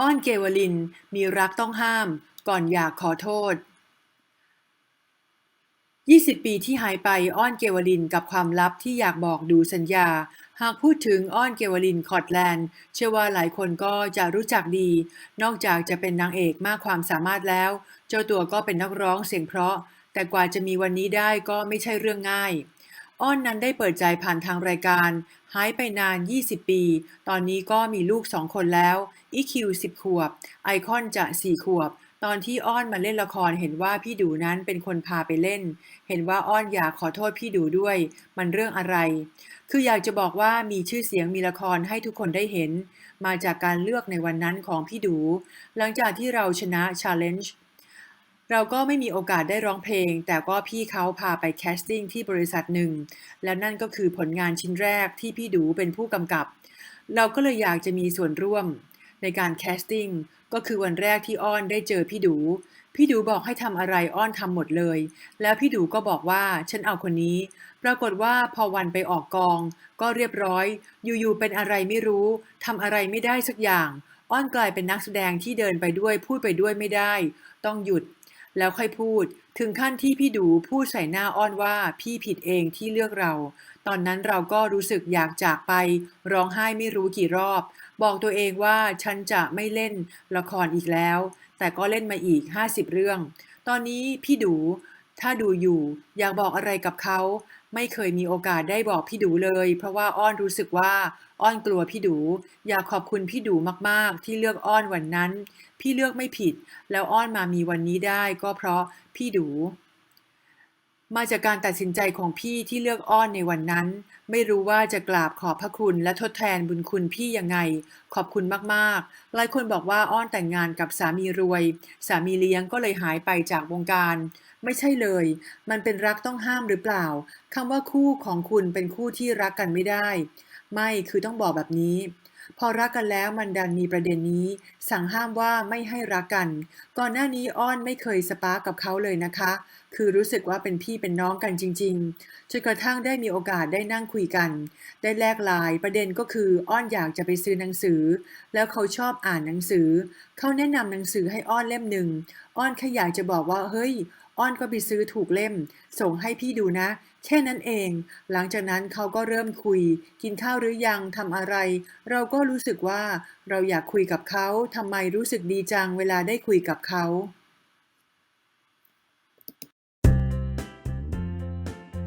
อ้อนเกวลินมีรักต้องห้าม ก่อนอยากขอโทษ 20 ปีที่หายไปอ้อนเกวลินกับความลับที่อยากบอกดูสัญญา หากพูดถึงอ้อนเกวลินคอร์ตแลนด์ เชื่อว่าหลายคนก็จะรู้จักดี นอกจากจะเป็นนางเอกมากความสามารถแล้ว เจ้าตัวก็เป็นนักร้องเสียงเพราะ แต่กว่าจะมีวันนี้ได้ก็ไม่ใช่เรื่องง่าย อ้อนนั้นได้เปิดใจผ่านทางรายการ หายไปนาน 20 ปี ตอนนี้ก็มีลูกสองคนแล้วอีคิว10 ขวบ ไอคอนจะ 4 ขวบ ตอนที่อ้อนมาเล่นละครเห็นว่าพี่ดูนั้นเป็นคนพาไปเล่น เห็นว่าอ้อนอยากขอโทษพี่ดูด้วย มันเรื่องอะไร คืออยากจะบอกว่ามีชื่อเสียงมีละครให้ทุกคนได้เห็น มาจากการเลือกในวันนั้นของพี่ดู หลังจากที่เราชนะ Challenge เราก็ไม่มีโอกาสได้ร้องเพลง แต่ก็พี่เขาพาไปแคสติ้งที่บริษัทหนึ่ง และนั่นก็คือผลงานชิ้นแรกที่พี่ดูเป็นผู้กำกับ เราก็เลยอยากจะมีส่วนร่วม ในการแคสติ้งก็คือวันแรกที่อ้อนได้เจอพี่ดู พี่ดูบอกให้ทำอะไรอ้อนทำหมดเลย แล้วพี่ดูก็บอกว่าฉันเอาคนนี้ ปรากฏว่าพอวันไปออกกอง ก็เรียบร้อย อยู่ๆเป็นอะไรไม่รู้ทำอะไรไม่ได้สักอย่าง อ้อนกลายเป็นนักแสดงที่เดินไปด้วยพูดไปด้วยไม่ได้ ต้องหยุด แล้วค่อยพูด ถึงขั้นที่พี่ดูพูดใส่หน้าอ้อนว่าพี่ผิดเองที่เลือกเรา ตอนนั้นเราก็รู้สึกอยากจากไป ร้องไห้ไม่รู้กี่รอบ บอกตัวเองว่าฉันจะไม่เล่นละครอีกแล้ว แต่ก็เล่นมาอีก 50 เรื่อง ตอนนี้พี่ดู ถ้าดูอยู่ อยากบอกอะไรกับเขา ไม่เคยมีโอกาสได้บอกพี่ดูเลย เพราะว่าอ้อนรู้สึกว่า อ้อนกลัวพี่ดูอยากขอบคุณพี่ดูมากๆ ที่เลือกอ้อนวันนั้น พี่เลือกไม่ผิด แล้วอ้อนมามีวันนี้ได้ก็เพราะพี่ดู มาจากการตัดสินใจของพี่ที่เลือกอ้อนในวันนั้น ไม่รู้ว่าจะกราบขอบพระคุณและทดแทนบุญคุณพี่ยังไง ขอบคุณมากๆ หลายคนบอกว่าอ้อนแต่งงานกับสามีรวย สามีเลี้ยงก็เลยหายไปจากวงการ ไม่ใช่เลย มันเป็นรักต้องห้ามหรือเปล่าคำว่าคู่ของคุณเป็นคู่ที่รักกันไม่ได้ ไม่คือต้องบอกแบบนี้ พอรักกันแล้วมันดันมีประเด็นนี้ สั่งห้ามว่าไม่ให้รักกัน ก่อนหน้านี้อ้อนไม่เคยสปาร์กกับเขาเลยนะคะ คือรู้สึกว่าเป็นพี่เป็นน้องกันจริงๆจนกระทั่งได้มีโอกาสได้นั่งคุยกัน ได้แลกไลายประเด็นก็คืออ้อนอยากจะไปซื้อหนังสือ แล้วเขาชอบอ่านหนังสือ เขาแนะนำหนังสือให้อ้อนเล่มหนึ่งอ้อนแค่อยากจะบอกว่าเฮ้ย อ้อนก็ไปซื้อถูกเล่ม ส่งให้พี่ดูนะ แค่นั้นเอง หลังจากนั้นเขาก็เริ่มคุย กินข้าวหรือยังทำอะไร เราก็รู้สึกว่าเราอยากคุยกับเขาทำไมรู้สึกดีจังเวลาได้คุยกับเขา